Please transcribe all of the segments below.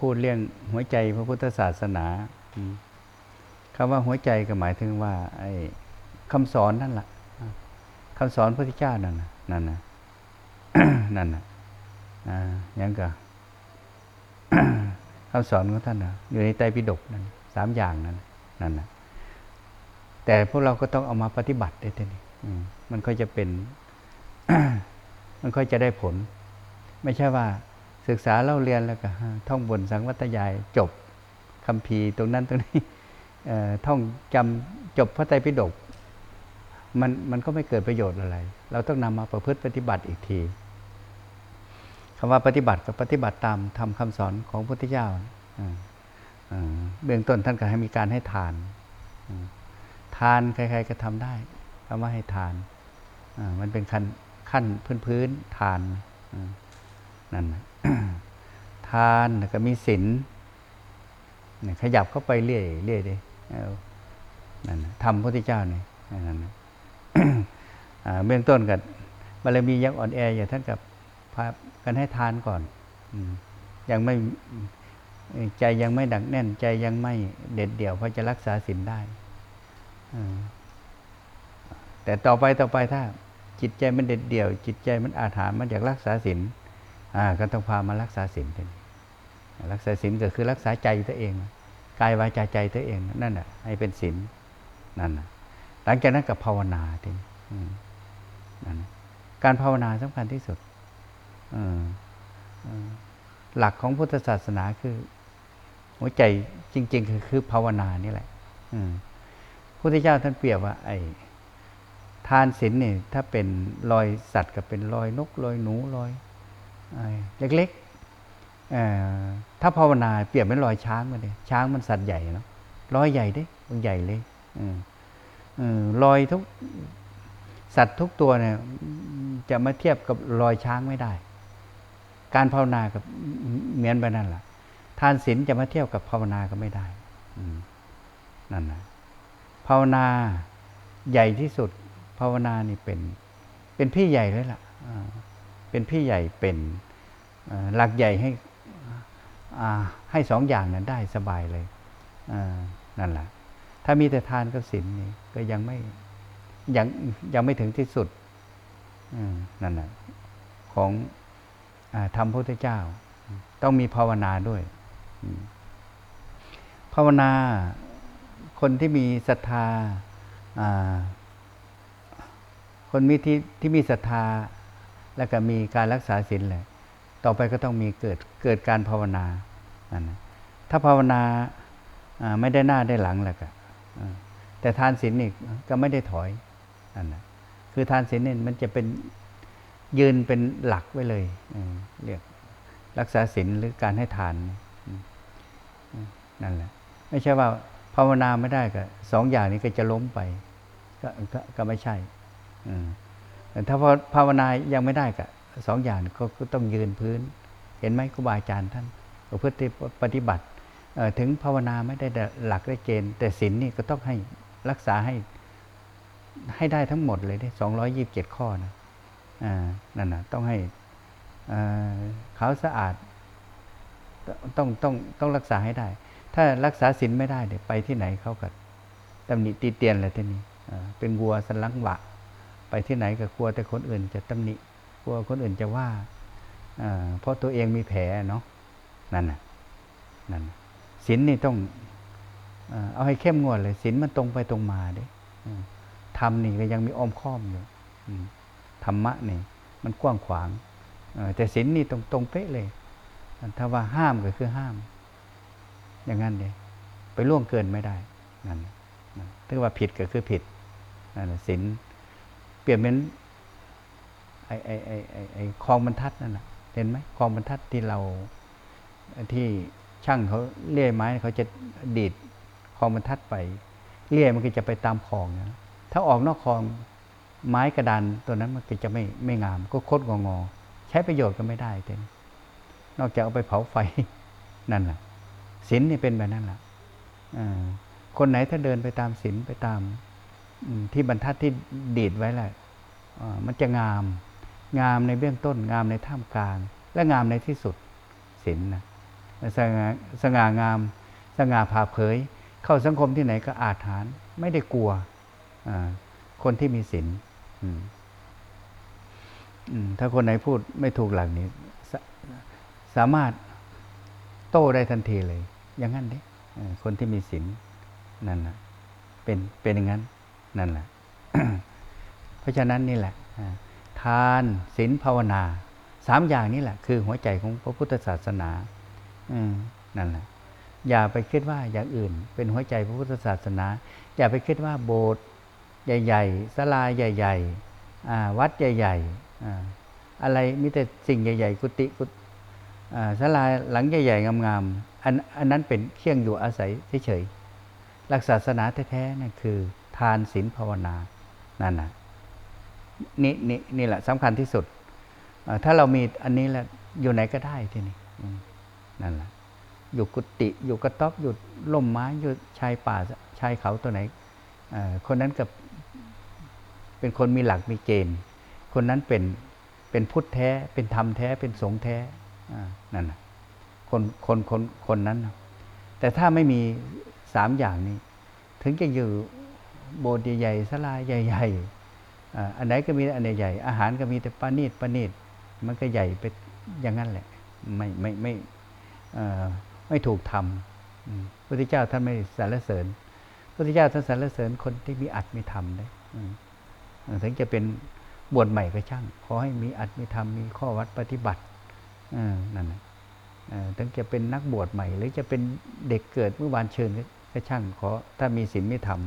พูดเรื่องหัวใจพระพุทธศาสนาคำว่าหัวใจก็หมายถึงว่า ไอ้คำสอนนั่นแหละคำสอนพระพุทธเจ้านั่นนะนั่นนะนั่นนะอ่ายังก็คำสอนของท่านนะอยู่ในไตรปิฎกนั่นสามอย่างนั้นนั่นนะแต่พวกเราก็ต้องเอามาปฏิบัติได้ทีนี้มันก็จะเป็น มันก็จะได้ผล ไม่ใช่ว่า ศึกษาเล่าเรียนแล้วก็ท่องบนสังวัตยายจบคำพีตรงนั้นตรงนี้ท่องจำจบพระไตรปิฎกมันมันก็ไม่เกิดประโยชน์อะไร เราต้องนำมาประพฤติปฏิบัติอีกทีคำว่าปฏิบัติกับปฏิบัติตามทำคำสอนของพระพุทธเจ้าเบื้องต้นท่านก็ให้มีการให้ทาน ทานใครๆก็ทำได้คำว่าให้ทานมันเป็นขั้นขั้นพื้นๆทานอ่านั่นนะ ทานแล้วก็มีศีลขยับเข้าไปเรื่อยเรื่อยดิเอานั่นทำพระพุทธเจ้าเนี่ยนั่นเบื้องต้นกับบารมียังอ่อนแออยู่ท่านกับพากันให้ทานก่อนอยังไม่ใจยังไม่ดักแน่น ใจยังไม่เด็ดเดี่ยวพอจะรักษาศีลได้แต่ต่อไปต่อไปถ้า จิตใจมันเด็ดเดี่ยว จิตใจมันอาถรรพ์มันอยากรักษาศีล ก็ต้องพามารักษาศีลกันรักษาศีลก็คือรักษาใจตัวเองกายวาจาใจตัวเองนั่นแหะให้เป็นศีลนั่นหลังจากนั้นกับภาวนาทีนั่นการภาวนาสำคัญที่สุดหลักของพุทธศาสนาคือ หัวใจจริง ๆ คือคือภาวนานี่แหละพระพุทธเจ้าท่านเปรียบว่า ไอ้ทานศีลเนี่ยถ้าเป็นรอยสัตว์กับเป็นรอยนกรอยหนูรอย เล็กๆถ้าภาวนาเปรียบเป็นรอยช้างมาเลยช้างมันสัตว์ใหญ่เนาะรอยใหญ่ด้มันใหญ่เลยออรอยทุกสัตว์ทุกตัวเนี่ยจะมาเทียบกับรอยช้างไม่ได้ การภาวนากับเหมือนไปนั่นแหละทานศีลจะมาเทียบกับภาวนาก็ไม่ได้นั่นนะภาวนาใหญ่ที่สุด ภาวนานี่เป็น เป็นพี่ใหญ่เลยล่ะอ่า เป็นพี่ใหญ่เป็นหลักใหญ่ให้ให้สองอย่างนั้นได้สบายเลยนั่นแหละถ้ามีแต่ทานกับศีลนี่ก็ยังไม่ยังยังไม่ถึงที่สุดนั่นแหละของอธรรมพระพุทธเจ้า ต้องมีภาวนาด้วยภาวนาคนที่มีศรัทธาอ่าคนมีที่ที่มีศรัทธา แล้วก็มีการรักษาศีลแหละ ต่อไปก็ต้องมีเกิดเกิดการภาวนานั่นนถ้าภาวนาไม่ได้หน้าได้หลังแล้วก็แต่ทานศีลนี่ก็ไม่ได้ถอยนั่นนะคือทานศีลนี่มันจะเป็นยืนเป็นหลักไว้เลยเรียกรักษาศีลหรือการให้ทานนั่นแหละ ไม่ใช่ว่าภาวนาไม่ได้ก็สองอย่างนี้ก็จะล้มไป ก็ก็ก็ไม่ใช่ อืม ถ้าภาวนายังไม่ได้ก็สองอย่างก็ก็ต้องยืนพื้น เห็นไหมครูบาอาจารย์ท่านประพฤติปฏิบัติถึงภาวนาไม่ได้หลักได้เกณฑ์ แต่ศีลนี่ก็ต้องให้รักษาให้ให้ได้ทั้งหมดเลยได้สองร้อยยี่บเจ็ดข้อนะอนั่นนะต้องให้อ่าขาวสะอาดต้องต้องต้องรักษาให้ได้ ถ้ารักษาศีลไม่ได้เดี๋ยวไปที่ไหนเขาก็ตำหนิตีเตียนอะไรที่นี่เป็นวัวสลังหวะ ไปที่ไหนก็กลัวแต่คนอื่นจะตำหนิกลัวคนอื่นจะว่าเพราะตัวเองมีแผลเนาะนั่นน่ะนั่นศีลนี่ต้องเอาให้เข้มงวดเลยศีลมันตรงไปตรงมาเด้ธรรมนี่ก็ยังมีอ้อมค้อมอยู่ธรรมะนี่ มันกว้างขวางแต่ศีลนี่ตรงตรงเป๊ะเลยถ้าว่าห้ามก็คือห้าม อย่างนั้นเลยไปล่วงเกินไม่ได้นั่นถ้าว่าผิดก็คือผิดนั่นศีล เปลี่ยนเป็นไอ้ไอ้ไอ้ไอ้ไอ้คลองบรรทัดนั่นแหะเห็นไหมคลองบรรทัดที่เราที่ช่างเขาเลื่อยไม้เขาจะดีดคลองบรรทัดไปเลื่อยมันก็จะไปตามคลองนะถ้าออกนอกคลองไม้กระดานตัวนั้นมันก็จะไม่ไม่งาม ก็คดงองอใช้ประโยชน์ก็ไม่ได้เต็มนอกจากเอาไปเผาไฟนั่นแหละศีลนี่เป็นแบบนั้นแหละคนไหนถ้าเดินไปตามศีลไปตาม ที่บรรทัดที่ดีดไว้แหละมันจะงาม งามในเบื้องต้น งามในท่ามกลาง และงามในที่สุดศีลนะสง่าสง่างาม สง่าผ่าเผย เข้าสังคมที่ไหนก็อาถรรพ์ไม่ได้กลัวคนที่มีศีลถ้าคนไหนพูดไม่ถูกหลักนี้สสามารถโต้ได้ทันทีเลย อย่างนั้นด้เออคนที่มีศีลนั่นแหละเป็นเป็นอย่างนั้น นั่นแหละ เพราะฉะนั้นนี่แหละทานศีลภาวนาสามอย่างนี้แหละ คือหัวใจของพระพุทธศาสนา อืมนั่นแหละ อย่าไปคิดว่าอย่างอื่น เป็นหัวใจพระพุทธศาสนา อย่าไปคิดว่าโบสถ์ใหญ่ๆศาลาใหญ่ๆวัดใหญ่ๆอ่าอะไรมีแต่สิ่งใหญ่ ๆ กุฏิกุฏศาลาหลังใหญ่ๆงามๆอันอันนั้นเป็นเครื่องอยู่อาศัยเฉยๆหลักศาสนาแท้ๆนั่นคือานศีลภาวนา นั่นนะนี่นี่นี่แหละสำคัญที่สุด ถ้าเรามีอันนี้แหล้วอยู่ไหนก็ได้ที่นี้อืมนั่นแหละอยู่กุฏิอยู่กระต๊อบอยู่ล่มไม้อยู่ชายป่าชายเขาตัวไหนคนนั้นกับเป็นคนมีหลักมีเกณฑ์ คนนั้นเป็นเป็นพุทธแท้ เป็นธรรมแท้เป็นสงฆ์แท้นั่นนะคนคนคนคนนั้น แต่ถ้าไม่มีสามอย่างนี้ ถึงจะอยู่ โบสถ์ใหญ่ๆศาลาใหญ่ๆอันไหนก็มีแต่อันใหญ่ๆอาหารก็มีแต่ปานีตปานีตมันก็ใหญ่ไปอย่างนั้นแหละไม่ไม่ไม่ไม่ถูกทำพระพุทธเจ้าท่านไม่สรรเสริญพระพุทธเจ้าท่านสรรเสริญคนที่มีอัตมีธรรมได้อืมเอ่อถึงจะเป็นบวชใหม่ก็ช่าง ขอให้มีอัตมีธรรมมีข้อวัดปฏิบัตินั่นนะถึงจะเป็นนักบวชใหม่ หรือจะเป็นเด็กเกิดเมื่อวานเชิญก็ก็ช่างขอถ้ามีศีลมีธรรม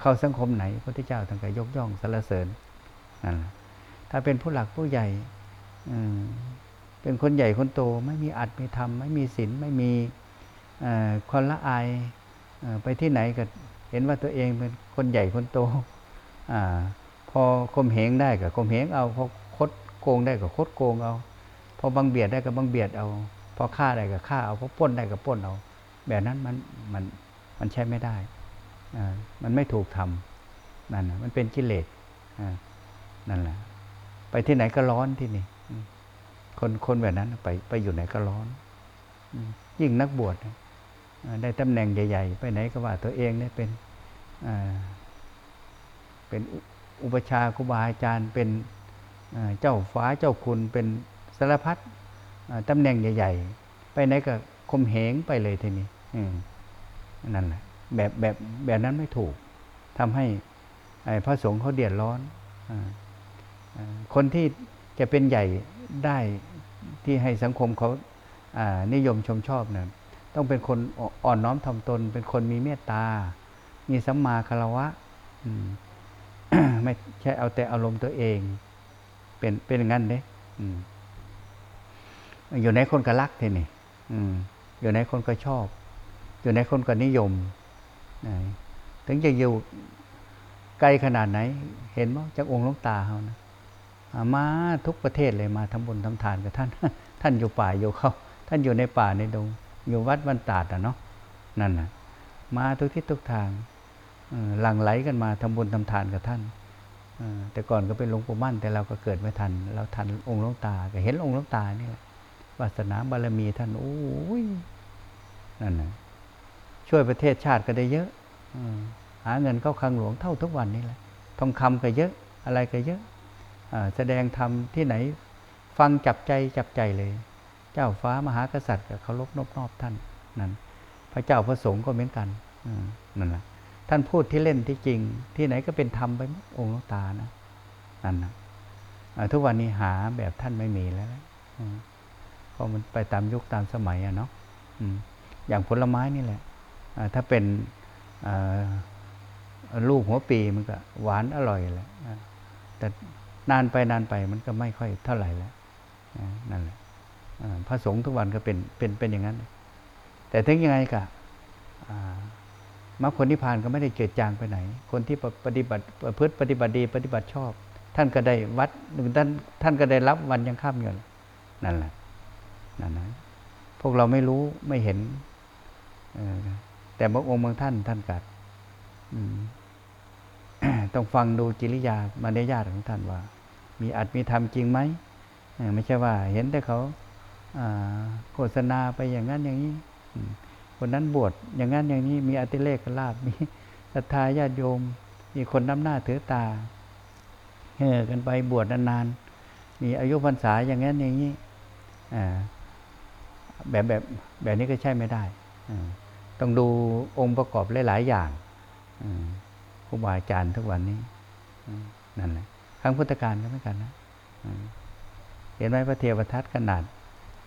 เข้าสังคมไหนพระพุทธเจ้าท่านก็ยกย่องสรรเสริญนั่นแหละถ้าเป็นผู้หลักผู้ใหญ่เป็นคนใหญ่คนโตไม่มีอัดไมีธรรมไม่มีศีลไม่มีความละอายไปที่ไหนก็เห็นว่าตัวเองเป็นคนใหญ่คนโตอพอข่มเหงได้ก็ข่มเหงเอาพอคดโกงได้ก็คดโกงเอาพอบังเบียดได้ก็บังเบียดเอาพอฆ่าได้ก็ฆ่าเอาพอป้นได้ก็ป้นเอา แบบนั้นมันมันมันใช้ไม่ได้ มันไม่ถูกทำนั่นมันเป็นกิเลสนั่นแหละ ไปที่ไหนก็ร้อนที่นี่คนคนแบบนั้นไปไปอยู่ไหนก็ร้อน ยิ่งนักบวชได้ตำแหน่งใหญ่ ๆ ไปไหนก็ว่าตัวเองเนี่ยเป็นเป็นอุปชาครูบาอาจารย์ เป็นเจ้าฟ้าเจ้าคุณเป็นสารพัดตำแหน่งใหญ่ ๆ ไปไหนก็คมเหงไปเลยทีนี้นั่นแหละ แบบแบบแบบนั้นไม่ถูกทำให้พระสงฆ์เขาเดือดร้อนอคนที่จะเป็นใหญ่ได้ที่ให้สังคมเขานิยมชมชอบนะต้องเป็นคนอ่อนน้อมถ่อมตน เป็นคนมีเมตตา มีสัมมาคารวะไม่ใช่เอาแต่อารมณ์ตัวเอง เป็นเป็นอย่างนั้นเด้อืมอยู่ในคนก็รักทีนี่อืมอยู่ในคนก็ชอบ อยู่ในคนก็นิยม ถึงจะอยู่ไกลขนาดไหน เห็นมั้จากองค์ลงตาเขานะมาทุกประเทศเลยมาทำบุญทำทานกับท่าน ท่านอยู่ป่าอยู่เขาท่านอยู่ในป่าในดง อยู่วัดวันตาดอะเนาะนั่นน่ะมาทุกทิศทุกทางหลั่งไหลกันมาทำบุญทำทานกับท่านแต่ก่อนก็เป็นหลวงปู่มั่น แต่เราก็เกิดไม่ทัน เราทันองค์ลงตาก็เห็นองค์ลงตานี่แหละวาสนาบารมีท่านโอ้ยนั่นน่ะ ช่วยประเทศชาติก็ได้เยอะอหาเงินเข้าคลังหลวงเท่าทุกวันนี้แหละทองคำก็เยอะอะไรก็เยอะอแสดงธรรมที่ไหนฟังจับใจจับใจเลย เจ้าฟ้ามหากษัตริย์กับเคารพนอบนอบท่านนั่นพระเจ้าพระสงฆ์ก็เหมือนกันนั่นแหละท่านพูดที่เล่นที่จริง ที่ไหนก็เป็นธรรมไปหมดองค์ลวงตานะนั่นนะทุกวันนี้หาแบบท่านไม่มีแล้วนะอืมเพราะมันไปตามยุคตามสมัยอะเนาะอย่างผลไม้นี่แหละ ถ้าเป็นลูกหัวปีมันก็หวานอร่อยแหละแต่นานไปนานไปมันก็ไม่ค่อยเท่าไหร่แล้วนั่นแหละพระสงฆ์ทุกวันก็เป็นเป็นเป็นอย่างนั้น แต่ถึงยังไงกะมรรคผลนิพพานก็ไม่ได้เกิดจางไปไหน คนที่ปฏิบัติประพฤติปฏิบัติดีปฏิบัติชอบ ท่านก็ได้วัดหนึ่งท่านท่านก็ได้รับวันยังข้ามอยู่นั่นแหละนั่นนะพวกเราไม่รู้ไม่เห็นอ แต่บางองค์บางท่านท่านกัดต้องฟังดูจิริยามารยาทของท่านว่า มีอัดมีธรรมจริงไหมไม่ใช่ว่า เห็นแต่เขาโฆษณาไปอย่างนั้นอย่างนี้คนนั้นบวชอย่างนั้นอย่างนี้มีอติเลกลาบมีศรัทธาญาติโยม มีคนน้ำหน้าถือตาเฮอกันไปบวชนานๆมีอายุพรรษาอย่างนั้นอย่างนี้แบบแบบแบบนี้ก็ใช่ไม่ได้อ ต้องดูองค์ประกอบหลาย ๆ อย่างครูบาอาจารย์ทุกวันนี้นั่นแหละครั้งพุทธกาลก็เหมือนกันนะเห็นไหมพระเทวทัตขนาด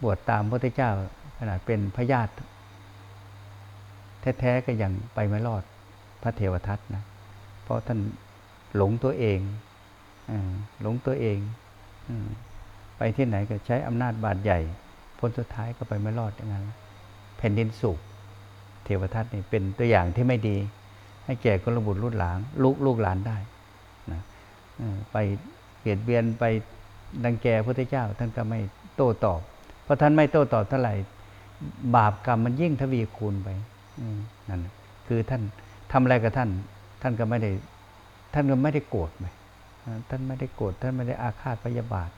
บวชตามพระพุทธเจ้า ขนาดเป็นพระญาติแท้ ๆ ก็ยังไปไม่รอดพระเทวทัตนะ เพราะท่านหลงตัวเองหลงตัวเองไปที่ไหนก็ใช้อำนาจบาดใหญ่ ผลสุดท้ายก็ไปไม่รอดอย่างนั้นแผ่นดินสุก เทวทัตนี่เป็นตัวอย่างที่ไม่ดี ให้แก่กลบุตรลูกหลานลูกลูกหลานได้นะไปเบียดเบียนไปดังแกพระเจ้า ท่านก็ไม่โต้ตอบ เพราะท่านไม่โต้ตอบเท่าไหร่บาปกรรมมันยิ่งทวีคูณไปนั่นคือท่านทำอะไรกับท่าน ท่านก็ไม่ได้ ท่านก็ไม่ได้โกรธไหมท่านไม่ได้โกรธท่านไม่ได้อาฆาตพยาบาท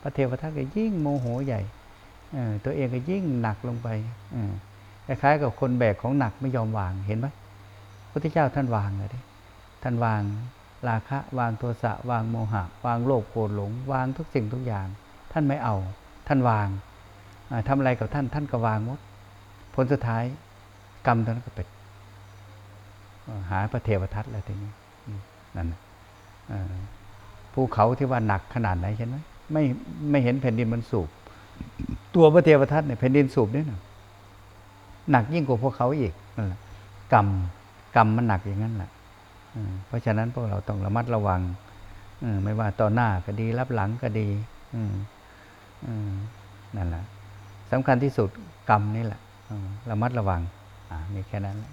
พระเทวทัตก็ยิ่งโมโหใหญ่ตัวเองก็ยิ่งหนักลงไปออ คล้ายๆกับคนแบกของหนักไม่ยอมวางเห็นไหมพระพุทธเจ้าท่านวางเลยดิท่านวางราคะ วางโทสะวางโมหะ วางโลภโกรธหลง วางทุกสิ่งทุกอย่าง ท่านไม่เอา ท่านวางอ่าทำอะไรกับท่านท่านก็วางหมดผลสุดท้ายกรรมตอนนั้นก็เป็นหาพระเทวทัตแล้วทีนี้นั่นภูเขาที่ว่าหนักขนาดไหนเห็นไหมไม่ไม่เห็นแผ่นดินมันสูบ ตัวพระเทวทัตเนี่ยแผ่นดินสูบเนี่ยนะ หนักยิ่งกว่าพวกเขาอีกนั่นแหละกรรมกรรมมันหนักอย่างนั้นแหละเพราะฉะนั้นพวกเราต้องระมัดระวังอไม่ว่าต่อหน้าก็ดีรับหลังก็ดีอืนั่นแหละสำคัญที่สุดกรรมนี่แหละระมัดระวังอ่ามีแค่นั้นแหละ